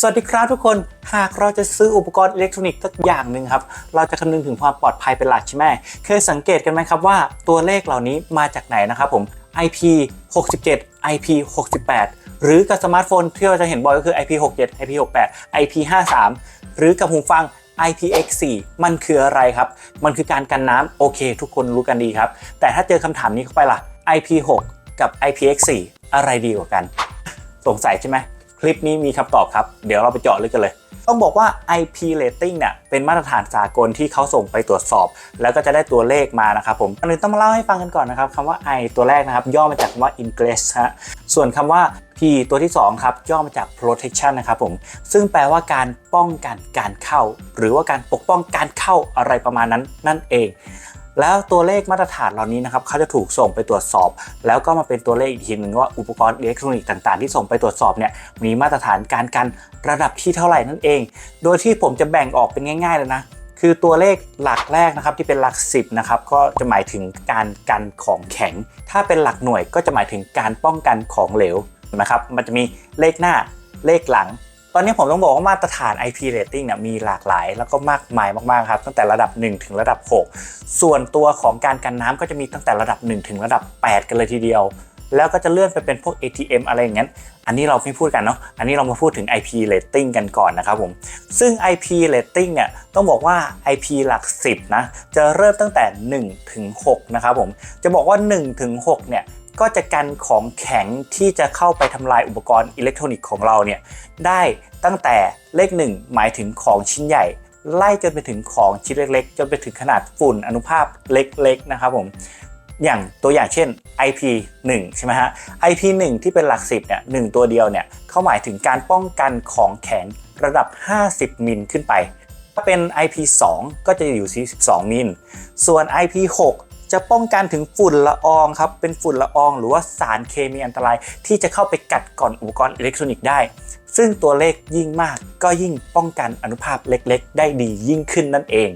สวัสดีครับทุกคน หากเราจะซื้ออุปกรณ์อิเล็กทรอนิกส์สักอย่างหนึ่งครับ เราจะคำนึงถึงความปลอดภัยเป็นหลักใช่ไหม เคยสังเกตกันไหมครับว่าตัวเลขเหล่านี้มาจากไหนนะครับผม IP 67 IP 68 หรือกับสมาร์ทโฟนที่เราจะเห็นบ่อยก็คือ IP 67 IP 68 IP 53หรือกับหูฟัง IPX4 มันคืออะไรครับ มันคือการกันน้ำโอเค ทุกคนรู้กันดีครับ แต่ถ้าเจอคำถามนี้เข้าไปล่ะ IP6 กับ IPX4 อะไรดีกว่ากัน สงสัยใช่ไหม คลิปนี้มีคำตอบครับ เดี๋ยวเราไปเจาะลึกกันเลย ต้องบอกว่า IP rating เนี่ยเป็นมาตรฐานสากลที่เขาส่งไปตรวจสอบ แล้วก็จะได้ตัวเลขมานะครับผมอันนี้ต้องมาเล่าให้ฟังกันก่อนนะครับคำว่า I ตัวแรกนะครับ ย่อมาจากคำว่า Ingress ฮะส่วนคำว่า P ตัวที่ 2 ครับ ย่อมาจาก protection นะครับผมซึ่งแปลว่าการป้องกันการเข้า หรือว่าการปกป้องการเข้าอะไรประมาณนั้นนั่นเอง แล้วตัวเลขมาตรฐานเหล่านี้นะครับเขาจะถูกส่งไปตรวจสอบ แล้วก็มาเป็นตัวเลขอีกทีหนึ่งว่าอุปกรณ์อิเล็กทรอนิกส์ต่างๆ ที่ส่งไปตรวจสอบเนี่ยมีมาตรฐานการกันระดับที่เท่าไหร่นั่นเอง โดยที่ผมจะแบ่งออกเป็นง่ายๆเลยนะคือตัวเลขหลักแรกนะครับที่เป็นหลัก 10นะครับก็จะหมายถึงการกันของแข็ง ถ้าเป็นหลักหน่วยก็จะหมายถึงการป้องกันของเหลวนะครับมันจะมีเลขหน้าเลขหลัง ตอนนี้ผมต้องบอกว่ามาตรฐาน IP rating เนี่ยมีหลากหลาย แล้วก็มากมายมากๆครับ ตั้งแต่ระดับ 1 ถึงระดับ 6 ส่วนตัวของการกันน้ำก็จะมีตั้งแต่ระดับ 1 ถึงระดับ 8 กันเลยทีเดียว แล้วก็จะเลื่อนไปเป็นพวก ATM อะไรอย่างนั้นอันนี้เราไม่พูดกันเนาะ อันนี้เรามาพูดถึง IP rating กันก่อนนะครับผม ซึ่ง IP rating เนี่ยต้องบอกว่า IP หลัก 10 นะ จะเริ่มตั้งแต่ 1 ถึง 6 นะครับผม จะบอกว่า 1 ถึง 6 เนี่ย ก็จะกันของแข็งที่จะเข้าไปทำลายอุปกรณ์อิเล็กทรอนิกส์ของเราเนี่ยได้ตั้งแต่เลข 1 หมายถึงของชิ้นใหญ่ ไล่จนไปถึงของชิ้นเล็กๆ จนไปถึงขนาดฝุ่นอนุภาคเล็กๆนะครับผมอย่างตัวอย่างเช่น IP 1 ใช่ไหมฮะ IP 1 ที่เป็นหลัก10เนี่ยหตัวเดียวเนี่ยเขาหมายถึงการป้องกันของแข็งระดับ 50 มิลขึ้นไป ถ้าเป็น IP 2 ก็จะอยู่ที่12 มิล ส่วน IP 6 จะป้องกันถึงฝุ่นละอองครับ เป็นฝุ่นละออง หรือว่าสารเคมีอันตราย ที่จะเข้าไปกัดก่อนอุปกรณ์อิเล็กทรอนิกส์ได้ ซึ่งตัวเลขยิ่งมากก็ยิ่งป้องกันอนุภาพเล็กๆ ได้ดียิ่งขึ้นนั่นเอง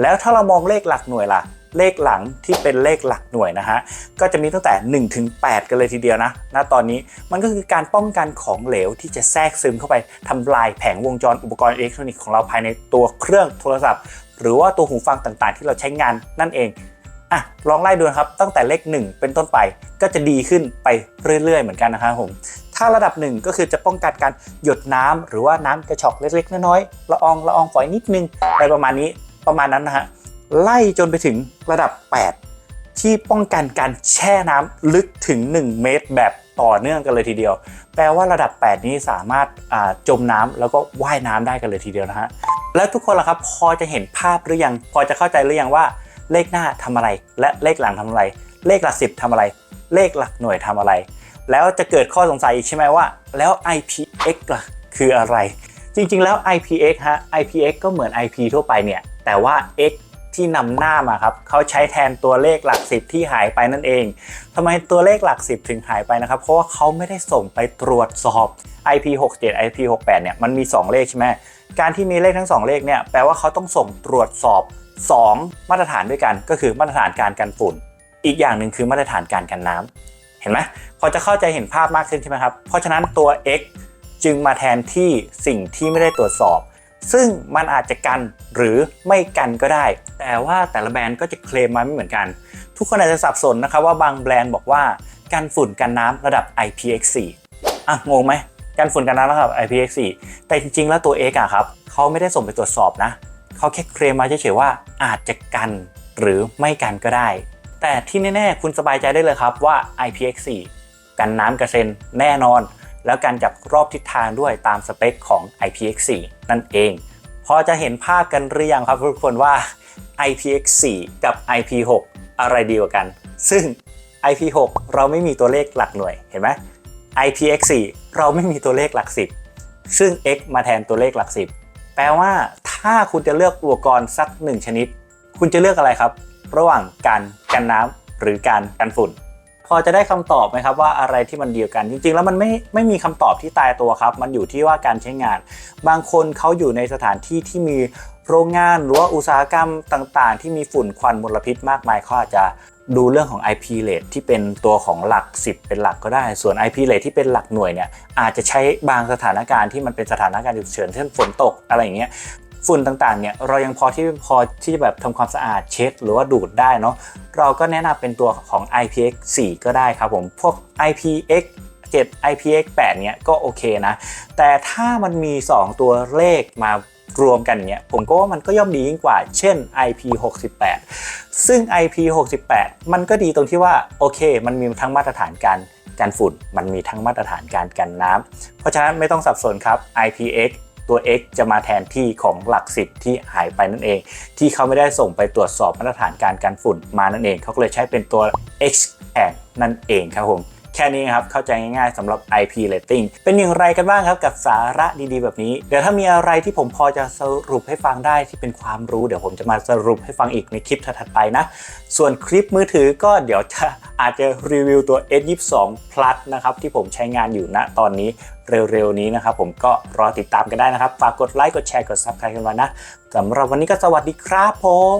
แล้วถ้าเรามองเลขหลักหน่วยล่ะเลขหลังที่เป็นเลขหลักหน่วยนะฮะ ก็จะมีตั้งแต่ 1 ถึง 8 กันเลยทีเดียวนะ ณ ตอนนี้มันก็คือการป้องกันของเหลวที่จะแทรกซึมเข้าไปทำลายแผงวงจรอุปกรณ์อิเล็กทรอนิกส์ของเราภายในตัวเครื่องโทรศัพท์ หรือว่าตัวหูฟังต่างๆ ที่เราใช้งานนั่นเอง อะลองไล่ดูนะครับตั้งแต่เลข 1 เป็นต้นไปก็จะดีขึ้นไปเรื่อยๆเหมือนกันนะครับผมถ้าระดับ 1 ก็คือจะป้องกันการหยดน้ำหรือว่าน้ำกระชอกเล็กๆน้อยๆละอองละอองฝอยนิดนึงอะไรประมาณนี้ประมาณนั้นนะฮะไล่จนไปถึงระดับ 8 ที่ป้องกันการแช่น้ำลึกถึง 1 เมตรแบบต่อเนื่องกันเลยทีเดียว แปลว่าระดับ 8 นี้สามารถจมน้ำแล้วก็ว่ายน้ำได้กันเลยทีเดียวนะฮะแล้วทุกคนล่ะครับพอจะเห็นภาพหรือยังพอจะเข้าใจหรือยังว่า เลขหน้าทำอะไร และเลขหลังทำอะไร เลขหลักสิบทำอะไร เลขหลักหน่วยทำอะไร แล้วจะเกิดข้อสงสัยอีกใช่ไหมว่า แล้ว IPX ล่ะคืออะไร จริงๆ แล้ว IPX ฮะ IPX ก็เหมือน IP ทั่วไปเนี่ย แต่ว่า X ที่นำหน้ามาครับเขาใช้แทนตัวเลขหลัก10ที่หายไปนั่นเองทำไมตัวเลขหลัก10ถึงหายไปนะครับ เพราะว่าเขาไม่ได้ส่งไปตรวจสอบ IP 67 IP 68 เนี่ยมันมี 2 เลขใช่ไหมการที่มีเลขทั้ง 2 เลขเนี่ยแปลว่าเขาต้องส่งตรวจสอบ 2 มาตรฐานด้วยกันก็คือมาตรฐานการกันฝุ่น อีกอย่างหนึ่งคือมาตรฐานการกันน้ำเห็นไหมพอจะเข้าใจเห็นภาพมากขึ้นใช่ไหมครับ เพราะฉะนั้นตัว x จึงมาแทนที่สิ่งที่ไม่ได้ตรวจสอบ ซึ่งมันอาจจะกันหรือไม่กันก็ได้ แต่ว่าแต่ละแบรนด์ก็จะเคลมมาไม่เหมือนกัน ทุกคนอาจจะสับสนนะครับว่าบางแบรนด์บอกว่ากันฝุ่นกันน้ำระดับ IPX4 อะงงไหมกันฝุ่นกันน้ำระดับ IPX4 แต่จริงๆ แล้วตัว X อะครับเขาไม่ได้ส่งไปตรวจสอบนะ เขาแค่เคลมมาเฉยๆว่าอาจจะกันหรือไม่กันก็ได้ แต่ที่แน่ๆ คุณสบายใจได้เลยครับว่า IPX4 กันน้ำกระเซ็นแน่นอน แล้วกันจากรอบทิศทางด้วยตามสเปคของ IPX4 นั่นเอง พอจะเห็นภาพกันหรือยังครับทุกคนว่า IPX4 กับ IP6 อะไรดีกว่ากัน ซึ่ง IP6 เราไม่มีตัวเลขหลักหน่วยเห็นไหม IPX4 เราไม่มีตัวเลขหลัก 10 ซึ่ง X มาแทนตัวเลขหลัก 10 แปลว่า ถ้าคุณจะเลือกอุปกรณ์สักหนึ่งชนิด คุณจะเลือกอะไรครับ ระหว่างการกันน้ำหรือการกันฝุ่น พอจะได้คำตอบไหมครับว่าอะไรที่มันเดียวกัน จริง ๆ แล้วมันไม่ไม่มีคำตอบที่ตายตัวครับ มันอยู่ที่ว่าการใช้งาน บางคนเขาอยู่ในสถานที่ที่มีโรงงานหรือว่าอุตสาหกรรมต่าง ๆ ที่มีฝุ่นควันมลพิษมากมายเขาอาจจะดูเรื่องของ IP rate ที่เป็นตัวของหลัก 10 เป็นหลักก็ได้ ส่วน IP rate ที่เป็นหลักหน่วยเนี่ยอาจจะใช้บางสถานการณ์ที่มันเป็นสถานการณ์ฉุกเฉินเช่นฝนตกอะไรอย่างเงี้ย ฝุ่นต่างๆเนี่ยเรายังพอที่พอที่จะแบบทำความสะอาดเช็ดหรือว่าดูดได้เนาะเราก็แนะนำเป็นตัวของ IPX4 ก็ได้ครับผมพวก IPX 7 IPX 8เนี่ยก็โอเคนะ แต่ถ้ามันมี 2 ตัวเลขมารวมกันเนี่ยผมก็ว่ามันก็ย่อมดียิ่งกว่า เช่น IP 68 ซึ่ง IP 68 มันก็ดีตรงที่ว่าโอเค มันมีทั้งมาตรฐานการกันฝุ่น มันมีทั้งมาตรฐานการกันน้ำเพราะฉะนั้นไม่ต้องสับสนครับ IPX ตัว X จะมาแทนที่ของหลัก 10 ที่หายไปนั่นเอง ที่เขาไม่ได้ส่งไปตรวจสอบมาตรฐานการกันฝุ่นมานั่นเอง เขาก็เลยใช้เป็นตัว X แทนนั่นเองครับผม แค่นี้ครับ เข้าใจง่ายๆสำหรับ IP rating เป็นอย่างไรกันบ้างครับกับสาระดีๆ แบบนี้ เดี๋ยวถ้ามีอะไรที่ผมพอจะสรุปให้ฟังได้ที่เป็นความรู้ เดี๋ยวผมจะมาสรุปให้ฟังอีกในคลิปถัดๆไปนะ ส่วนคลิปมือถือก็เดี๋ยวจะอาจจะรีวิวตัว S22 Plus นะครับที่ผมใช้งานอยู่ณตอนนี้เร็วๆนี้นะครับผมก็รอติดตามกันได้นะครับ ฝากกดไลค์กดแชร์กด Subscribe กันไว้นะสำหรับวันนี้ก็สวัสดีครับผม